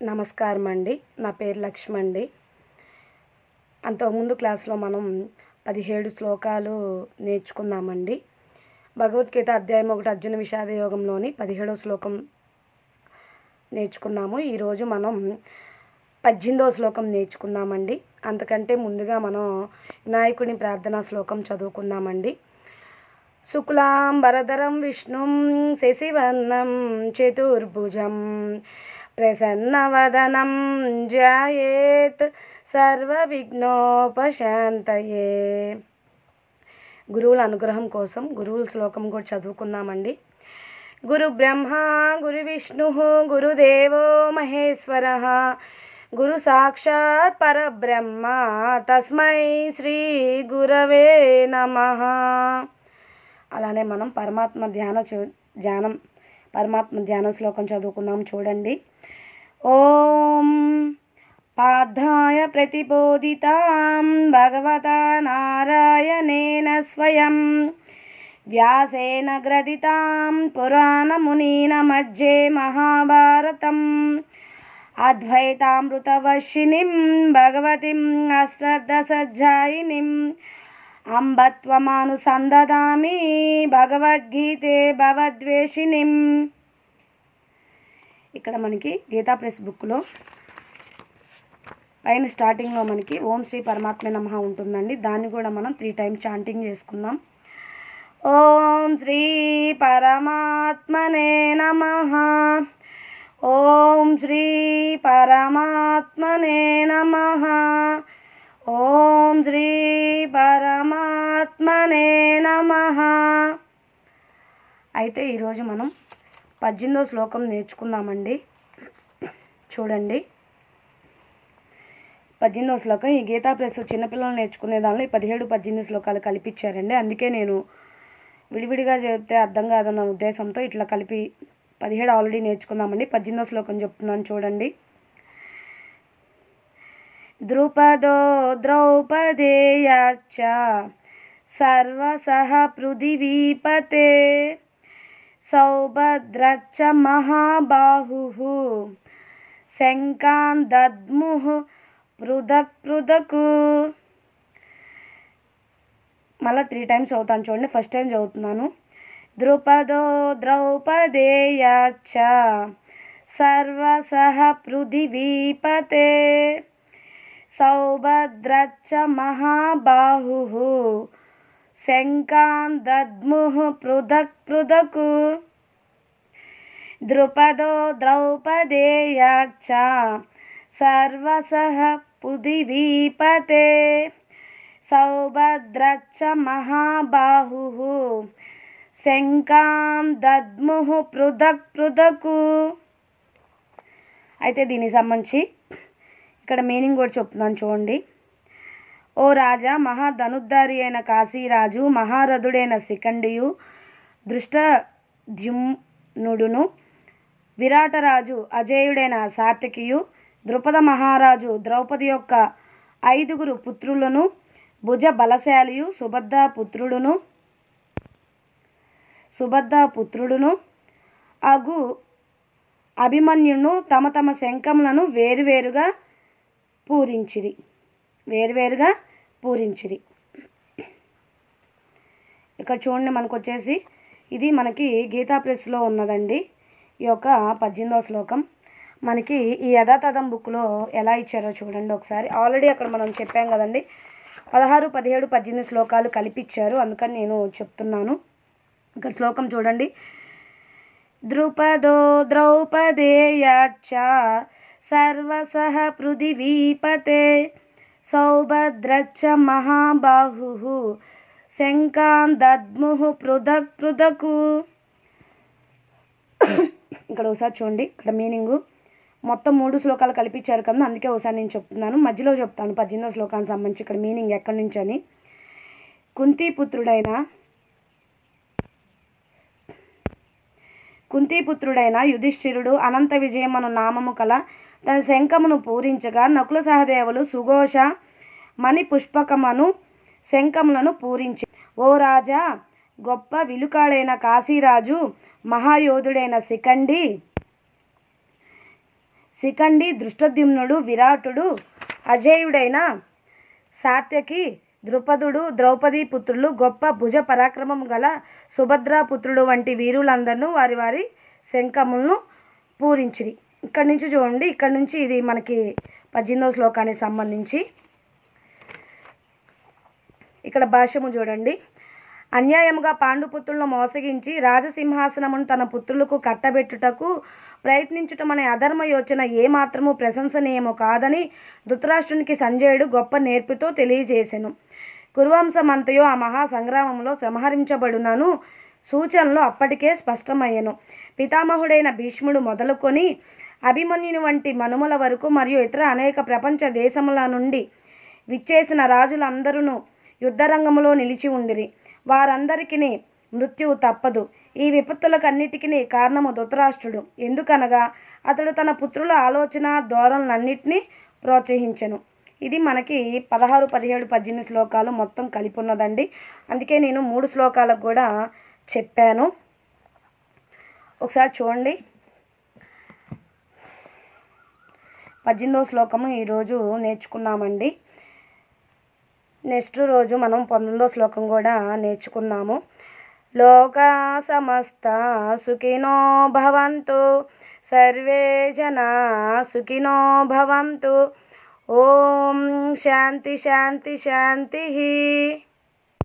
నమస్కారం అండి నా పేరు లక్ష్మి అండి అంతకుముందు క్లాస్లో మనం పదిహేడు శ్లోకాలు నేర్చుకున్నామండి. భగవద్గీత అధ్యాయం ఒకటి అర్జున విషాద యోగంలోని పదిహేడో శ్లోకం నేర్చుకున్నాము. ఈరోజు మనం పద్దెనిమిదో శ్లోకం నేర్చుకున్నామండి. అంతకంటే ముందుగా మనం వినాయకుని ప్రార్థనా శ్లోకం చదువుకున్నామండి. శుక్లాంబరధరం విష్ణుం శశివర్ణం చతుర్భుజం ప్రసన్నవదనం ధ్యాయేత్ సర్వవిఘ్నోపశాంతయే గురువుల అనుగ్రహం కోసం గురువుల శ్లోకం కూడా చదువుకుందామండి. గురు బ్రహ్మ గురు విష్ణు గురుదేవో మహేశ్వర గురు సాక్షాత్ పరబ్రహ్మ తస్మై శ్రీ గురవే నమ. అలానే మనం పరమాత్మ ధ్యాన చూ- ధ్యానం పరమాత్మ ధ్యాన శ్లోకం చదువుకుందాం చూడండి. ఓం పార్థాయ ప్రతిబోధితాం భగవతా నారాయణేన స్వయం. వ్యాసేన గ్రథితాం పురాణమునీన మధ్యే మహాభారతం. అద్వైతామృతవర్షిణిం భగవతిం అష్టదశధ్యాయినిం. అంబత్వమానుసందదామి భగవద్గీతే భవద్వేషిణిం. ఇక్కడ మనకి గీతా ప్రెస్ బుక్లో పైన స్టార్టింగ్లో మనకి ఓం శ్రీ పరమాత్మ నమః ఉంటుందండి. దాన్ని కూడా మనం త్రీ టైమ్స్ చాంటింగ్ చేసుకుందాం. ఓం శ్రీ పరమాత్మనే నమః. ఓం శ్రీ పరమాత్మనే నమః. ఓం శ్రీ పరమాత్మనే నమః. అయితే ఈరోజు మనం పద్దెనిమిదో శ్లోకం నేర్చుకుందామండి. చూడండి. పద్దెనిమిదో శ్లోకం ఈ గీతా ప్రెస్ చిన్నపిల్లలు నేర్చుకునే దానిలో ఈ పదిహేడు పద్దెనిమిది శ్లోకాలు కలిపిచ్చారండి అందుకే నేను విడివిడిగా చెప్తే అర్థం కాదన్న ఉద్దేశంతో ఇట్లా కలిపి పదిహేడు ఆల్రెడీ నేర్చుకుందామండి. పద్దెనిమిదో శ్లోకం చెప్తున్నాను చూడండి. ద్రుపదో ద్రౌపదేయాచ సర్వసహ పృథివీపతే సౌభద్రచ్చ మహాబాహు శంకాన్ దద్ము పృథక్ పృథకు. మళ్ళీ త్రీ టైమ్స్ చదువుతాను చూడండి. ఫస్ట్ టైం చదువుతున్నాను. ద్రుపదో ద్రౌపదేయాచ సర్వసహ పృథివీపతే. సౌభద్రచ్చ మహాబాహు శంఖాం దద్ముః పృథక్ పృథకు. ద్రుపదో ద్రౌపదేయాచ సర్వసః పుదివీపతే. సౌభద్రచ్చ మహాబాహుః శంకాం దద్ముః పృథక్ పృథకు. అయితే దీనికి సంబంధించి ఇక్కడ మీనింగ్ కూడా చెప్తున్నాను చూడండి. ఓ రాజా మహాధనుద్ధారి అయిన కాశీరాజు మహారథుడైన శిఖండియు దృష్టద్యుమ్నుడును విరాటరాజు అజేయుడైన సాత్యకియు ద్రుపద మహారాజు ద్రౌపది యొక్క ఐదుగురు పుత్రులను భుజ బలశాలియు సుభద్ర పుత్రుడును సుభద్ర పుత్రుడును అగు అభిమన్యును తమ తమ శంఖములను వేరువేరుగా పూరించిరి. వేరువేరుగా పూరించిరి. ఇక్కడ చూడండి మనకు వచ్చేసి ఇది మనకి గీతా ప్రెస్లో ఉన్నదండి. ఈ యొక్క పద్దెనిమిదవ శ్లోకం. మనకి ఈ యథాతథం బుక్లో ఎలా ఇచ్చారో చూడండి ఒకసారి. ఆల్రెడీ అక్కడ మనం చెప్పాం కదండి. పదహారు పదిహేడు పద్దెనిమిది శ్లోకాలు కలిపిచ్చారు. అందుకని నేను చెప్తున్నాను. ఇక్కడ శ్లోకం చూడండి. ద్రుపదో ద్రౌపదేయచ్చ సర్వసహ పృథివీపతే సౌభద్రచ్చ మహాబాహు శంకాన్ దద్ముహు పృథక్ పృథకు. ఇక్కడ ఒకసారి చూడండి ఇక్కడ మీనింగు. మొత్తం మూడు శ్లోకాలు కలిపించారు కదా అందుకే ఒకసారి నేను చెప్తున్నాను. మధ్యలో చెప్తాను పద్దెనిమిదో శ్లోకానికి సంబంధించి ఇక్కడ మీనింగ్ ఎక్కడి నుంచి అని. కుంతీపుత్రుడైన కుంతీపుత్రుడైన యుధిష్ఠిరుడు అనంత విజయమను నామము కల తన శంఖమును పూరించగా నకుల సహదేవులు సుఘోష మణి పుష్పకమను శంఖములను పూరించి ఓ రాజా గొప్ప విలుకాడైన కాశీరాజు మహాయోధుడైన శిఖండి శిఖండి దృష్టద్యుమ్నుడు విరాటుడు అజేయుడైన సాత్యకి ద్రుపదుడు ద్రౌపది పుత్రులు గొప్ప భుజ పరాక్రమం గల సుభద్రా పుత్రుడు వంటి వీరులందరూ వారి వారి శంఖములను పూరించిరి. ఇక్కడి నుంచి చూడండి. ఇక్కడ నుంచి ఇది మనకి పద్దెనిమిదవ శ్లోకానికి సంబంధించి. ఇక్కడ భాష్యము చూడండి. అన్యాయముగా పాండుపుత్రులను మోసగించి రాజసింహాసనమును తన పుత్రులకు కట్టబెట్టుటకు ప్రయత్నించటం అనే అధర్మ యోచన ఏమాత్రము ప్రశంసనీయము కాదని ధృతరాష్ట్రునికి సంజయుడు గొప్ప నేర్పుతో తెలియజేసెను. కురువంశమంతయో ఆ మహా సంగ్రామంలో సంహరించబడునను సూచనలు అప్పటికే స్పష్టమయ్యను. పితామహుడైన భీష్ముడు మొదలుకొని అభిమన్యుని వంటి మనుమల వరకు మరియు ఇతర అనేక ప్రపంచ దేశముల నుండి విచ్చేసిన రాజులందరూ యుద్ధరంగంలో నిలిచి ఉండిరి. వారందరికీ మృత్యువు తప్పదు. ఈ విపత్తులకన్నిటికీ కారణము ధృతరాష్ట్రుడు. ఎందుకనగా అతడు తన పుత్రుల ఆలోచన ధోరణులన్నింటినీ ప్రోత్సహించను. ఇది మనకి పదహారు పదిహేడు పద్దెనిమిది శ్లోకాలు మొత్తం కలిపి ఉన్నదండి అందుకే నేను మూడు శ్లోకాలకు కూడా చెప్పాను. ఒకసారి చూడండి. పద్దెనిమిదవ శ్లోకము ఈరోజు నేర్చుకున్నామండి. నెక్స్ట్ రోజు మనం పంతొమ్మిదో శ్లోకం కూడా నేర్చుకున్నాము. లోకా సమస్త సుఖినో భవంతు సర్వే జనా సుఖినో భవంతు. ఓం శాంతి శాంతి శాంతి.